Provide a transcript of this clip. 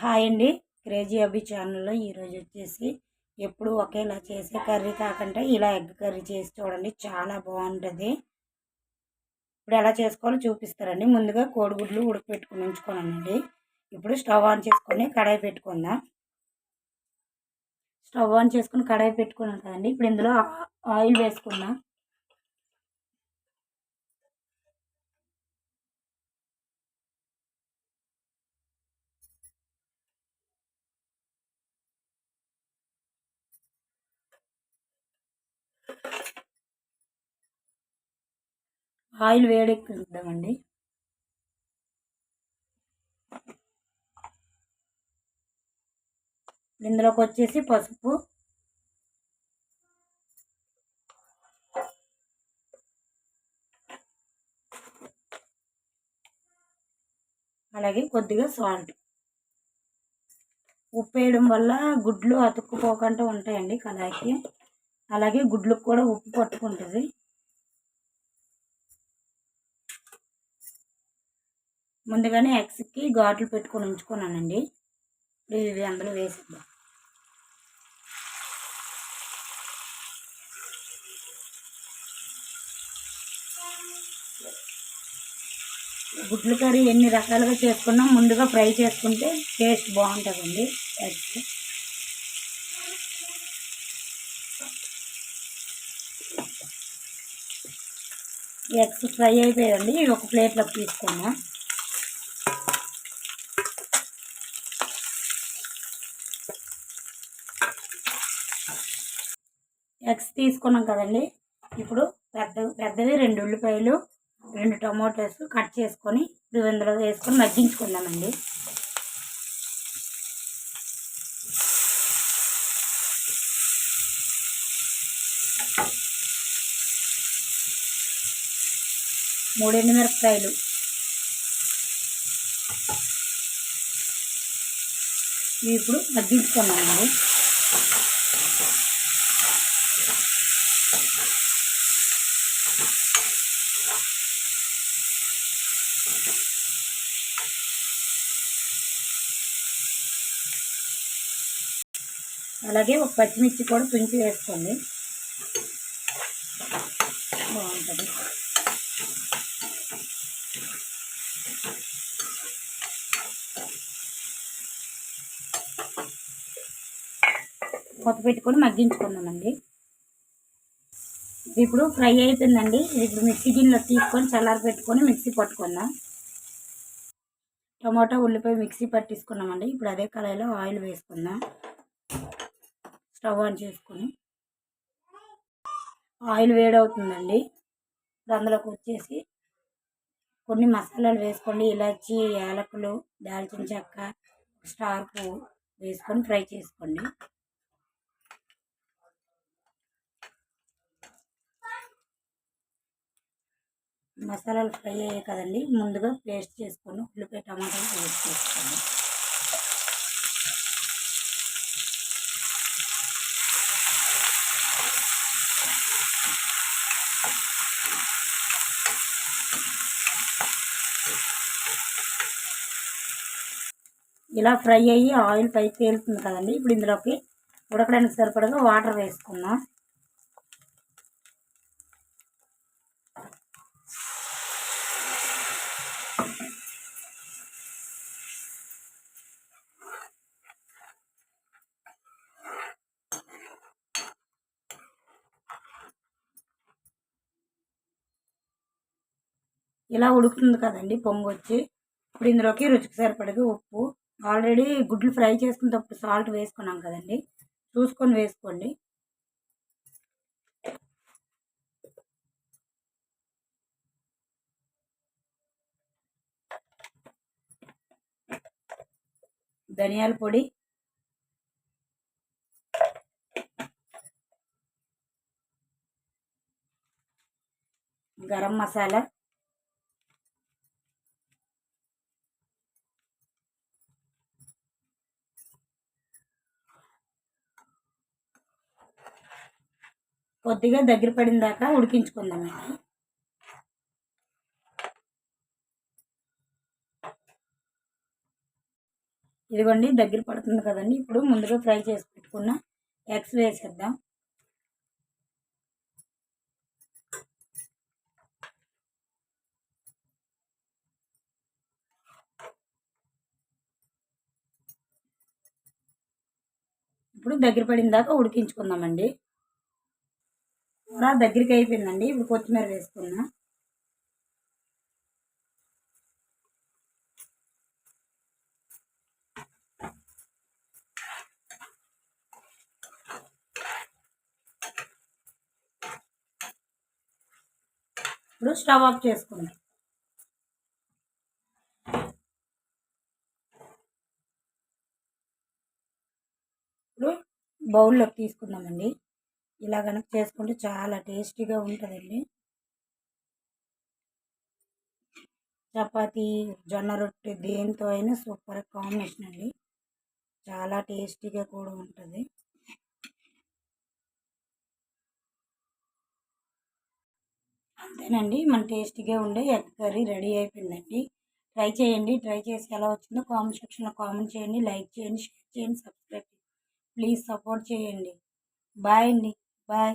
Hi అండి. Crazy అభి ఛానల్లో ఈరోజు వచ్చేసి ఎప్పుడు ఒకేలా చేసే కర్రీ కాకుండా ఇలా ఎగ్ కర్రీ చేసి చూడండి. చాలా బాగుంటుంది. ఇప్పుడు ఎలా చేసుకోవాలో చూపిస్తారండి. ముందుగా కోడిగుడ్లు ఉడకపెట్టుకుని ఉంచుకోనండి. ఇప్పుడు స్టవ్ ఆన్ చేసుకొని కడాయి పెట్టుకుందాం. స్టవ్ ఆన్ చేసుకుని కడాయి పెట్టుకున్నాం కదండి. ఇప్పుడు ఇందులో ఆయిల్ వేసుకుందాం. ఆయిల్ వేడెక్కుద్దామండి ఇందులోకి వచ్చేసి పసుపు. అలాగే కొద్దిగా సాల్ట్. ఉప్పు వేయడం వల్ల గుడ్లు అతుక్కుపోకుండా ఉంటాయండి కళాయికి. అలాగే గుడ్లకు కూడా ఉప్పు పట్టుకుంటుంది. ముందుగానే ఎగ్స్కి ఘాట్లు పెట్టుకొని ఉంచుకున్నానండి. ఇప్పుడు ఇవి అందులో వేసిద్దాం. గుడ్లు కర్రీ ఎన్ని రకాలుగా చేసుకున్నా ముందుగా ఫ్రై చేసుకుంటే టేస్ట్ బాగుంటుందండి ఎగ్స్. ఎగ్స్ ఫ్రై అయిపోయాయండి ఒక ప్లేట్లోకి తీసుకున్నాం ఎగ్స్ తీసుకున్నాం కదండి. ఇప్పుడు పెద్ద పెద్దవి రెండు ఉల్లిపాయలు రెండు టమాటోస్ కట్ చేసుకొని ఇప్పుడు ఇందులో వేసుకొని మగ్గించుకుందామండి. మూడు మిరపకాయలు ఇవి ఇప్పుడు మగ్గించుకున్నామండి అలాగే ఒక పచ్చిమిర్చి కూడా తుంచి వేసుకోండి. బాగుంటుంది. కొత్త పెట్టుకొని మగ్గించుకుందామండి ఇప్పుడు ఫ్రై అయిపోయిందండి. ఇప్పుడు మిక్సీ గిన్నెలో తీసుకొని చల్లారి పెట్టుకొని మిక్సీ పట్టుకుందాం. టమాటా ఉల్లిపాయ మిక్సీ పట్టించుకున్నామండి. ఇప్పుడు అదే కళాయిలో ఆయిల్ వేసుకుందాం. స్టవ్ ఆన్ చేసుకొని. ఆయిల్ వేడవుతుందండి. ఇప్పుడు అందులోకి వచ్చేసి కొన్ని మసాలాలు వేసుకోండి. ఇలాచి యాలకులు దాల్చిన చెక్క స్టార్ పువ్వు వేసుకొని ఫ్రై చేసుకోండి. మసాలాలు ఫ్రై అయ్యాయి కదండి. ముందుగా పేస్ట్ చేసుకొని ఉల్లిపాయ టమాటాలు పేస్ట్ చేసుకోండి ఇలా ఫ్రై అయ్యి ఆయిల్ పైకి తేలుతుంది కదండి. ఇప్పుడు ఇందులోకి ఉడకడానికి సరిపడగా వాటర్ వేసుకుందాం. ఇలా ఉడుకుతుంది కదండి పొంగు వచ్చి ఇప్పుడు ఇందులోకి రుచికి సరిపడగా ఉప్పు. ఆల్రెడీ గుడ్లు ఫ్రై చేసుకునేటప్పుడు సాల్ట్ వేసుకున్నాం కదండి. చూసుకొని వేసుకోండి. ధనియాల పొడి. గరం మసాలా. కొద్దిగా దగ్గర పడిన దాకా ఉడికించుకుందామండి ఇదిగోండి దగ్గర పడుతుంది కదండి. ఇప్పుడు ముందుగా ఫ్రై చేసి పెట్టుకున్న ఎగ్స్ వేసేద్దాం. ఇప్పుడు దగ్గర పడిన దాకా ఉడికించుకుందామండి. కూర దగ్గరికి అయిపోయిందండి. ఇప్పుడు కొత్తిమీర వేసుకున్నా ఇప్పుడు స్టవ్ ఆఫ్ చేసుకుందాం. ఇప్పుడు బౌల్లోకి తీసుకుందామండి. ఇలా కనుక చేసుకుంటే చాలా టేస్టీగా ఉంటుందండి. చపాతీ జొన్న రొట్టె దేంతో అయినా సూపర్ కాంబినేషన్ అండి. చాలా టేస్టీగా కూడా ఉంటుంది. అంతేనండి. మన టేస్టీగా ఉండే ఎగ్ కర్రీ రెడీ అయిపోయిందండి. ట్రై చేయండి. ట్రై చేసి ఎలా వచ్చిందో కామెంట్ సెక్షన్లో కామెంట్ చేయండి. లైక్ చేయండి షేర్ చేయండి సబ్స్క్రైబ్ చేయండి. ప్లీజ్ సపోర్ట్ చేయండి. బాయ్ అండి. బాయ్